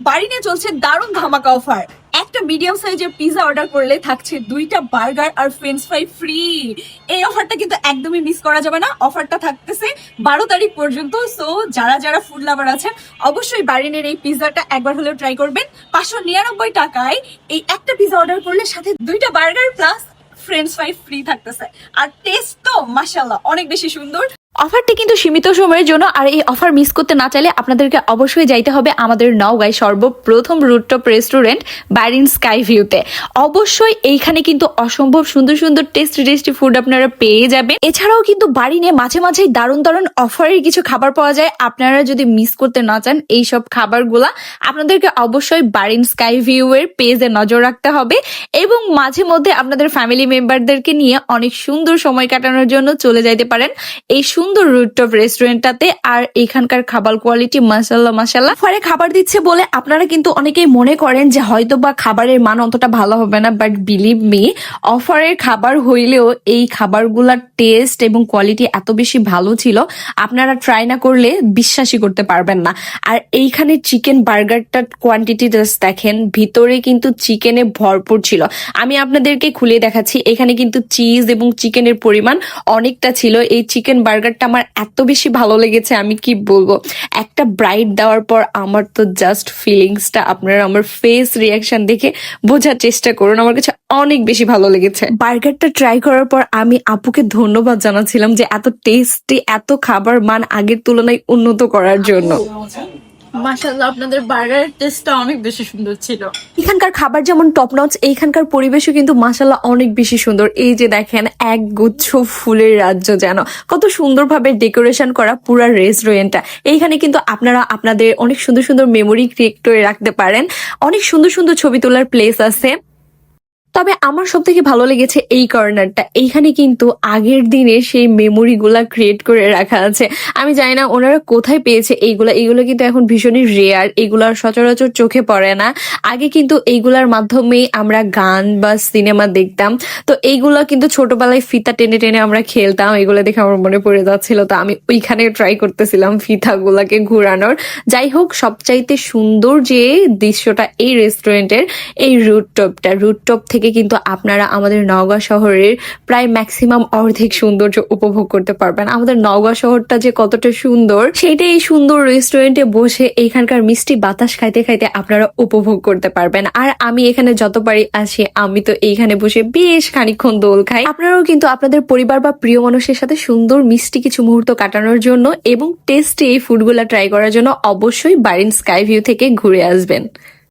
বাড়িতে চলছে দারুণ ধামাকা অফার। একটা মিডিয়াম সাইজের পিজা অর্ডার করলে থাকছে দুইটা বার্গার আর ফ্রেঞ্চ ফ্রাই ফ্রি এই অফারটা কিন্তু একদমই মিস করা যাবে না। অফারটা থাকতেছে বারো তারিখ পর্যন্ত। সো যারা যারা ফুড লাভার আছেন, অবশ্যই বারিনের এই পিজাটা একবার হলেও ট্রাই করবেন। পাঁচশো নিরানব্বই টাকায় এই একটা পিজা অর্ডার করলে সাথে দুইটা burger plus french fry free থাকতেছে। আর টেস্ট তো মাশাল্লাহ অনেক বেশি সুন্দর। অফারটি কিন্তু সীমিত সময়ের জন্য, আর এই অফার মিস করতে না চাইলে আপনাদেরকে অবশ্যই যাইতে হবে আমাদের নওগাঁয় সর্বপ্রথম রুটটপ রেস্টুরেন্ট বাইরিন স্কাই ভিউতে অবশ্যই এইখানে কিন্তু অসম্ভব সুন্দর সুন্দর টেস্টি টেস্টি ফুড আপনারা পেয়ে যাবেন। এছাড়াও কিন্তু বাড়িনে মাঝে মাঝে দারুণ দারুণ অফারের কিছু খাবার পাওয়া যায়। আপনারা যদি মিস করতে না চান এই সব খাবারগুলা, আপনাদেরকে অবশ্যই বারিন স্কাই ভিউ এর পেজে নজর রাখতে হবে এবং মাঝে মধ্যে আপনাদের ফ্যামিলি মেম্বারদেরকে নিয়ে অনেক সুন্দর সময় কাটানোর জন্য চলে যাইতে পারেন। এই সুন্দর রুটটপ রেস্টুরেন্টটাতে আর এখানকার খাবার কোয়ালিটি মাসাল্লাহ মাসাল্লাহ ফলে খাবার দিচ্ছে বলে আপনারা কিন্তু অনেকেই মনে করেন যে হয়তো বা খাবারের মান অতটা ভালো হবে না বাট বিলিভ মি অফারের খাবার হইলেও এই খাবারগুলার টেস্ট এবং কোয়ালিটি এত বেশি ভালো ছিল, আপনারা ট্রাই না করলে বিশ্বাসই করতে পারবেন না। আর এইখানে চিকেন বার্গারটার কোয়ান্টিটি দেখেন, ভিতরে কিন্তু চিকেনে ভরপুর ছিল। আমি আপনাদেরকে খুলে দেখাচ্ছি, এখানে কিন্তু চিজ এবং চিকেনের পরিমাণ অনেকটা ছিল। এই চিকেন বার্গারটা আমার এত বেশি ভালো লেগেছে আমি কি বলব? একটা ব্রাইট দেওয়ার পর আমার তো জাস্ট ফিলিংসটা আপনারা আমার ফেস রিয়াকশন দেখে বোঝার চেষ্টা করুন আমার কাছে অনেক বেশি ভালো লেগেছে। বার্গারটা ট্রাই করার পর আমি আপুকে ধন্যবাদ জানাচ্ছিলাম যে এত টেস্টি এত খাবার মান আগের তুলনায় উন্নত করার জন্য। মাশাল্লাহ আপনাদের বার্গারের টেস্টটা অনেক বেশি সুন্দর ছিল। এখানকার খাবার যেমন টপ নচ এইখানকার পরিবেশও কিন্তু মাসাল্লাহ অনেক বেশি সুন্দর। এই যে দেখেন এক গুচ্ছ ফুলের রাজ্য যেন। কত সুন্দরভাবে ডেকোরেশন করা পুরা রেস্টুরেন্টটা এইখানে কিন্তু আপনারা আপনাদের অনেক সুন্দর সুন্দর মেমোরি ক্রিয়েট করে রাখতে পারেন। অনেক সুন্দর সুন্দর ছবি তোলার প্লেস আছে। তবে আমার সব থেকে ভালো লেগেছে এই কর্নারটা। এইখানে কিন্তু আগের দিনে সেই মেমোরি গুলা ক্রিয়েট করে রাখা আছে। আমি জানি না ওনারা কোথায় পেয়েছে এইগুলা। এইগুলো কিন্তু এখন ভীষণই রেয়ার এগুলার সচরাচর চোখে পড়ে না। আগে কিন্তু এইগুলার মাধ্যমেই আমরা গান বা সিনেমা দেখতাম। তো এইগুলো কিন্তু ছোটবেলায় ফিতা টেনে টেনে আমরা খেলতাম। এগুলো দেখে আমার মনে পড়ে যাচ্ছিল। তো আমি ওইখানে ট্রাই করতেছিলাম ফিতাগুলাকে ঘুরানোর। যাই হোক, সবচাইতে সুন্দর যে দৃশ্যটা এই রেস্টুরেন্টের এই রুটটপটা রুটটপ থেকে কিন্তু আপনারা আমাদের নওগাঁ শহরের প্রায় ম্যাক্সিমাম অর্ধেক সৌন্দর্য উপভোগ করতে পারবেন। আমাদের নওগাঁ শহরটা যে কতটা সুন্দর সেটা এই সুন্দর রেস্টুরেন্টে বসে এখানকার মিষ্টি বাতাস খাইতে খাইতে আপনারা উপভোগ করতে পারবেন। আর আমি এখানে যতবারই আসি আমি তো এইখানে বসে বেশ খানিকক্ষণ দোল খাই। আপনারাও কিন্তু আপনাদের পরিবার বা প্রিয় মানুষের সাথে সুন্দর মিষ্টি কিছু মুহূর্ত কাটানোর জন্য এবং টেস্টি এই ফুডগুলা ট্রাই করার জন্য অবশ্যই বারিন স্কাই ভিউ থেকে ঘুরে আসবেন।